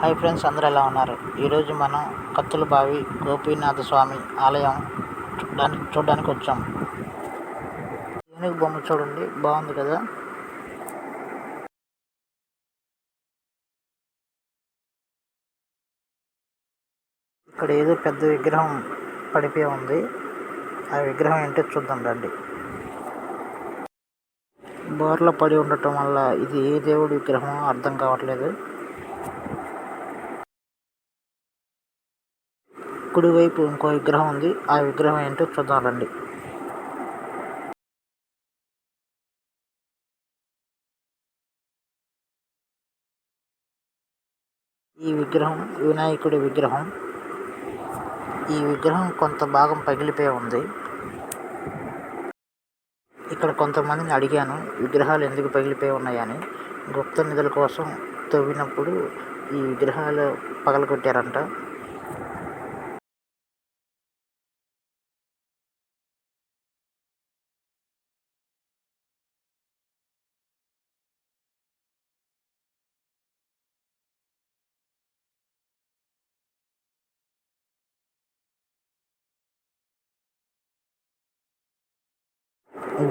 Hi friends అందరూ ఎలా ఉన్నారు? ఈరోజు మనం కత్తుల బావి గోపీనాథ స్వామి ఆలయం చూడడానికి చూడడానికి వచ్చాం. ఏనుగు బొమ్మ చూడండి బాగుంది కదా? ఇక్కడ ఏదో పెద్ద విగ్రహం పడిపోయి ఉంది. ఆ విగ్రహం ఏంటో చూద్దాం రండి. బోర్లో పడి ఉండటం వల్ల ఇది ఏ దేవుడి విగ్రహం అర్థం కావట్లేదు. కుడివైపు ఇంకో విగ్రహం ఉంది. ఆ విగ్రహం ఏంటో చూద్దాం రండి ఈ విగ్రహం వినాయకుడి విగ్రహం. ఈ విగ్రహం కొంత భాగం పగిలిపోయి ఉంది. ఇక్కడ కొంతమందిని అడిగాను విగ్రహాలు ఎందుకు పగిలిపోయి ఉన్నాయని? గుప్త నిధుల కోసం తవ్వినప్పుడు ఈ విగ్రహాలు పగలగొట్టారంట.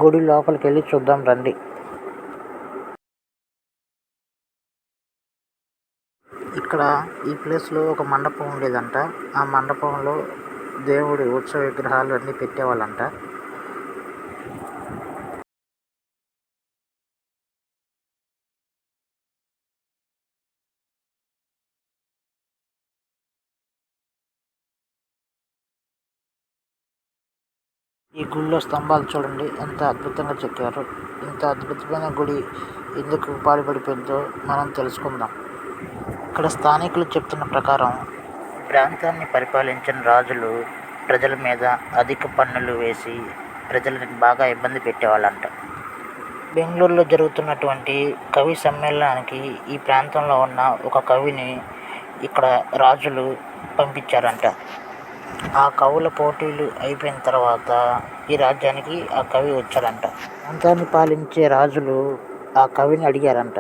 గుడి లోపలికి వెళ్ళి చూద్దాం రండి. ఇక్కడ ఈ ప్లేస్లో ఒక మండపం ఉండేదంట. ఆ మండపంలో దేవుడి ఉత్సవ విగ్రహాలు అన్నీ పెట్టేవాళ్ళంట. ఈ గుడిలో స్తంభాలు చూడండి ఎంత అద్భుతంగా చెక్కారు. ఇంత అద్భుతమైన గుడి ఎందుకు పాడుపడిపోయిందో మనం తెలుసుకుందాం. ఇక్కడ స్థానికులు చెప్తున్న ప్రకారం ప్రాంతాన్ని పరిపాలించిన రాజులు ప్రజల మీద అధిక పన్నులు వేసి ప్రజలను బాగా ఇబ్బంది పెట్టేవాళ్ళంట. బెంగళూరులో జరుగుతున్నటువంటి కవి సమ్మేళనానికి ఈ ప్రాంతంలో ఉన్న ఒక కవిని ఇక్కడ రాజులు పంపించారంట. ఆ కవుల పోటీలు అయిపోయిన తర్వాత ఈ రాజ్యానికి ఆ కవి వచ్చాడంట. ప్రాంతాన్ని పాలించే రాజులు ఆ కవిని అడిగారంట.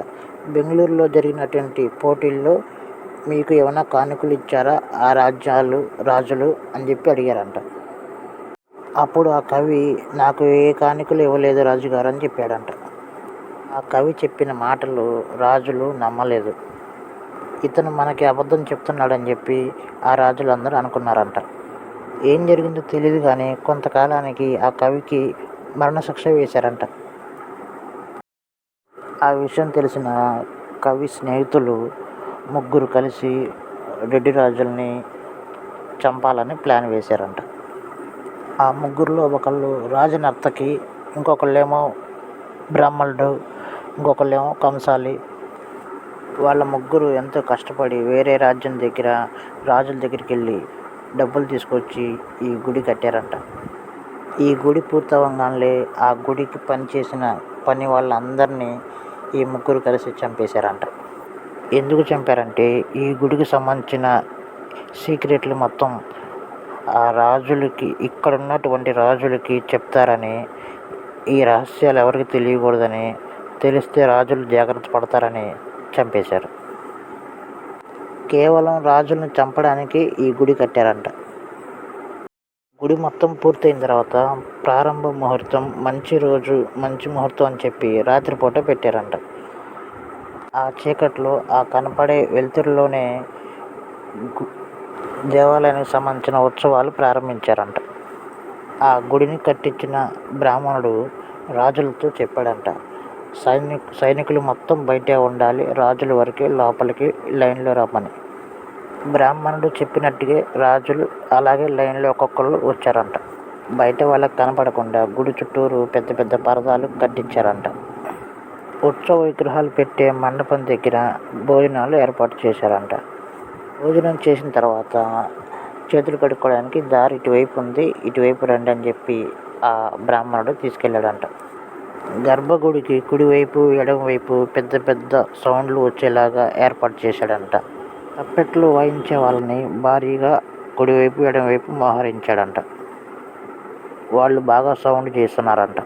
బెంగళూరులో జరిగినటువంటి పోటీల్లో మీకు ఏమైనా కానుకలు ఇచ్చారా? ఆ రాజ్యాలు రాజులు అని చెప్పి అడిగారంట. అప్పుడు ఆ కవి నాకు ఏ కానుకలు ఇవ్వలేదు రాజుగారు అని చెప్పాడంట. ఆ కవి చెప్పిన మాటలు రాజులు నమ్మలేదు. ఇతను మనకి అబద్ధం చెప్తున్నాడని చెప్పి ఆ రాజులు అందరూ అనుకున్నారంట. ఏం జరిగిందో తెలియదు కానీ కొంతకాలానికి ఆ కవికి మరణశిక్ష వేశారంట. ఆ విషయం తెలిసిన కవి స్నేహితులు ముగ్గురు కలిసి రెడ్డి రాజుల్ని చంపాలని ప్లాన్ వేశారంట. ఆ ముగ్గురులో ఒకళ్ళు రాజనర్తకి ఇంకొకళ్ళేమో బ్రాహ్మణుడు ఇంకొకళ్ళేమో కంసాలి. వాళ్ళ ముగ్గురు ఎంతో కష్టపడి వేరే రాజ్యం దగ్గర రాజుల దగ్గరికి వెళ్ళి డబ్బులు తీసుకొచ్చి ఈ గుడి కట్టారంట. ఈ గుడి పూర్తవగానే ఆ గుడికి పనిచేసిన పని వాళ్ళందరినీ ఈ ముగ్గురు కలిసి చంపేశారంట. ఎందుకు చంపారంటే ఈ గుడికి సంబంధించిన సీక్రెట్లు మొత్తం ఆ రాజులకి ఇక్కడ ఉన్నటువంటి రాజులకి చెప్తారని ఈ రహస్యాలు ఎవరికి తెలియకూడదని తెలిస్తే రాజులు జాగ్రత్త పడతారని చంపేశారు. కేవలం రాజులను చంపడానికి ఈ గుడి కట్టారంట. గుడి మొత్తం పూర్తయిన తర్వాత ప్రారంభ ముహూర్తం మంచి రోజు మంచి ముహూర్తం అని చెప్పి రాత్రిపూట పెట్టారంట. ఆ చీకట్లో ఆ కనపడే వెలుతురులోనే దేవాలయానికి సంబంధించిన ఉత్సవాలు ప్రారంభించారంట. ఆ గుడిని కట్టించిన బ్రాహ్మణుడు రాజులతో చెప్పాడంట. సైనిక సైనికులు మొత్తం బయటే ఉండాలి. రాజుల వరకే లోపలికి లైన్లో రమ్మని. బ్రాహ్మణుడు చెప్పినట్టుగా రాజులు అలాగే లైన్లో ఒక్కొక్కరు వచ్చారంట. బయట వాళ్ళకి కనపడకుండా గుడి చుట్టూరు పెద్ద పెద్ద పరదాలు కట్టించారంట. ఉత్సవ విగ్రహాలు పెట్టే మండపం దగ్గర భోజనాలు ఏర్పాటు చేశారంట. భోజనం చేసిన తర్వాత చేతులు కడుక్కోవడానికి దారి ఇటువైపు ఉంది. ఇటువైపు రండి అని చెప్పి ఆ బ్రాహ్మణుడు తీసుకెళ్ళాడంట. గర్భగుడికి కుడివైపు ఎడమవైపు పెద్ద పెద్ద సౌండ్లు వచ్చేలాగా ఏర్పాటు చేశాడంట. తప్పెట్లు వాయించే వాళ్ళని భారీగా కుడివైపు ఎడమవైపు మోహరించాడంట. వాళ్ళు బాగా సౌండ్ చేస్తున్నారంట.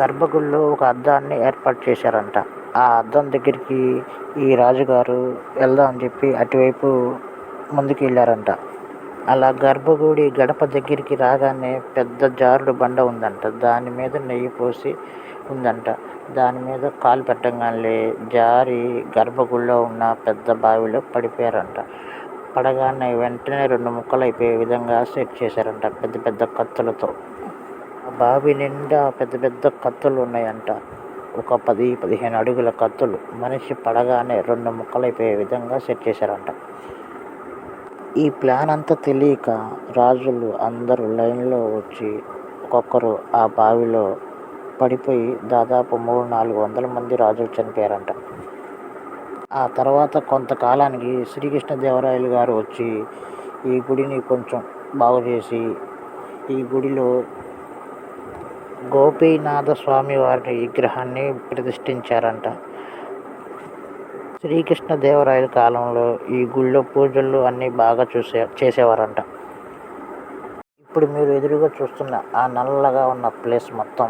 గర్భగుడిలో ఒక అద్దాన్ని ఏర్పాటు చేశారంట. ఆ అద్దం దగ్గరికి ఈ రాజుగారు వెళ్దాం అని చెప్పి అటువైపు ముందుకు వెళ్ళారంట అలా గర్భగుడి గడప దగ్గరికి రాగానే పెద్ద జారుడు బండ ఉందంట. దాని మీద నెయ్యి పోసి ఉందంట దాని మీద కాలు పెట్టగానే జారి గర్భగుడిలో ఉన్న పెద్ద బావిలో పడిపోయారంట. పడగానే వెంటనే రెండు ముక్కలు అయిపోయే విధంగా సెట్ చేశారంట పెద్ద పెద్ద కత్తులతో. ఆ బావి నిండా పెద్ద పెద్ద కత్తులు ఉన్నాయంట ఒక పది పదిహేను అడుగుల కత్తులు. మనిషి పడగానే రెండు ముక్కలు అయిపోయే విధంగా సెట్ చేశారంట. ఈ ప్లాన్ అంతా తెలియక రాజులు అందరూ లైన్లో వచ్చి ఒక్కొక్కరు ఆ బావిలో పడిపోయి దాదాపు మూడు నాలుగు వందల మంది రాజులు చనిపోయారంట. ఆ తర్వాత కొంతకాలానికి శ్రీకృష్ణదేవరాయలు గారు వచ్చి ఈ గుడిని కొంచెం బాగు చేసి ఈ గుడిలో గోపీనాథ స్వామి వారి విగ్రహాన్ని ప్రతిష్ఠించారంట. శ్రీకృష్ణదేవరాయల కాలంలో ఈ గుళ్ళో పూజలు అన్నీ బాగా చూసే చేసేవారంట. ఇప్పుడు మీరు ఎదురుగా చూస్తున్న ఆ నల్లగా ఉన్న ప్లేస్ మొత్తం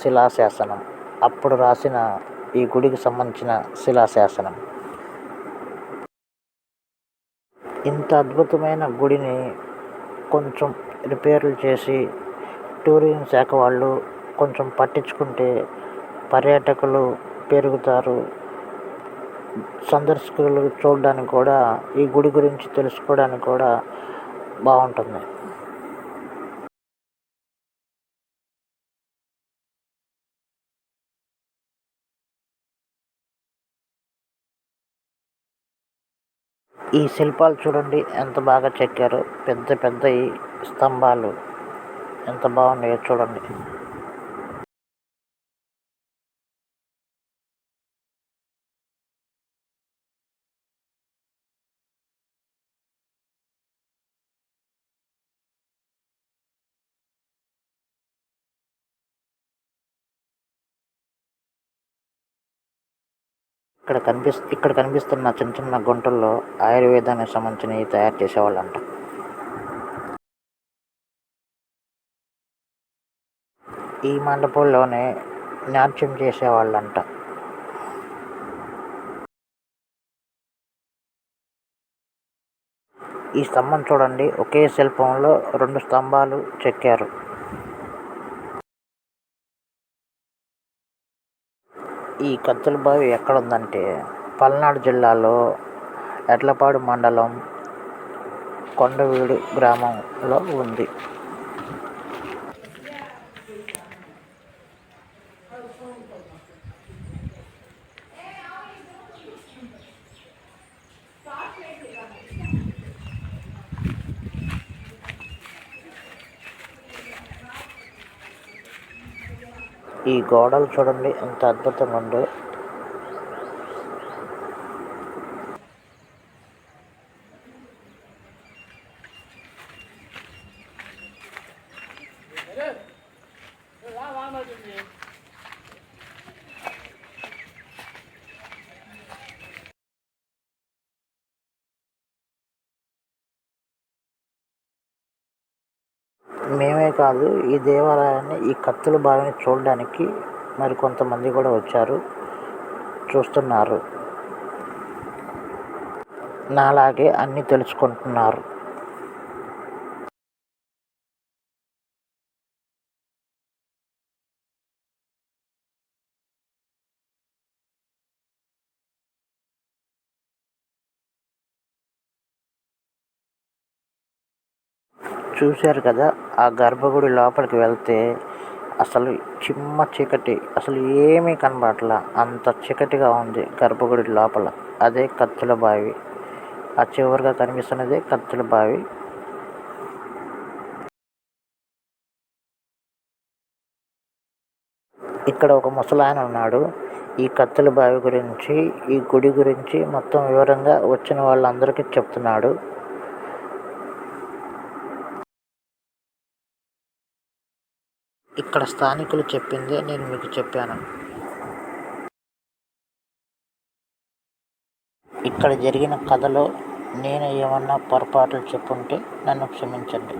శిలాశాసనం. అప్పుడు రాసిన ఈ గుడికి సంబంధించిన శిలాశాసనం. ఇంత అద్భుతమైన గుడిని కొంచెం రిపేర్లు చేసి టూరిజం శాఖ వాళ్ళు కొంచెం పట్టించుకుంటే పర్యాటకులు పెరుగుతారు. సందర్శకులు చూడడానికి కూడా ఈ గుడి గురించి తెలుసుకోవడానికి కూడా బాగుంటుంది. ఈ శిల్పాలు చూడండి ఎంత బాగా చెక్కారో. పెద్ద పెద్ద ఈ స్తంభాలు. ఎంత బాగున్నాయో చూడండి. ఇక్కడ కనిపిస్ ఇక్కడ కనిపిస్తున్న చిన్న చిన్న గుంటల్లో ఆయుర్వేదానికి సంబంధించినవి తయారు చేసేవాళ్ళంట. ఈ మండపంలోనే నాట్యం చేసేవాళ్ళంట. ఈ స్తంభం చూడండి ఒకే శిల్పంలో రెండు స్తంభాలు చెక్కారు. ఈ కత్తుల బావి ఎక్కడ ఉందంటే పల్నాడు జిల్లాలో ఎడ్లపాడు మండలం కొండవీడు గ్రామంలో ఉంది. ఈ గోడలు చూడండి ఎంత అద్భుతంగా ఉందో. మేమే కాదు ఈ దేవాలయాన్ని ఈ కత్తుల బావిని చూడడానికి మరి కొంతమంది కూడా వచ్చారు చూస్తున్నారు. నాలాగే అన్నీ తెలుసుకుంటున్నారు. చూశారు కదా ఆ గర్భగుడి లోపలికి వెళ్తే అసలు చిమ్మ చీకటి అసలు ఏమీ కనబడట్లా అంత చీకటిగా ఉంది గర్భగుడి లోపల. అదే కత్తుల బావి. ఆ చివరిగా కనిపిస్తున్నదే కత్తుల బావి. ఇక్కడ ఒక ముసలాయన ఉన్నాడు. ఈ కత్తుల బావి గురించి ఈ గుడి గురించి మొత్తం వివరంగా వచ్చిన వాళ్ళందరికీ చెప్తున్నాడు. ఇక్కడ స్థానికులు చెప్పిందే నేను మీకు చెప్పాను. ఇక్కడ జరిగిన కథలో నేను ఏమన్నా పొరపాట్లు చెప్పుంటే నన్ను క్షమించండి.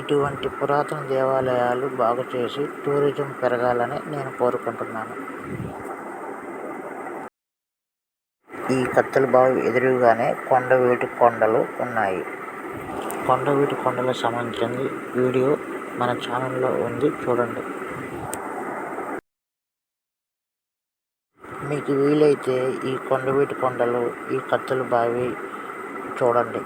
ఇటువంటి పురాతన దేవాలయాలు బాగు చేసి టూరిజం పెరగాలని నేను కోరుకుంటున్నాను. ఈ కత్తెల బావి ఎదురుగానే కొండవీటి కొండలు ఉన్నాయి. కొండవీటి కొండలకు సంబంధించింది వీడియో మన ఛానల్లో ఉంది. చూడండి. మీకు వీలైతే ఈ కొండవీటి కొండలు ఈ కత్తెల బావి చూడండి.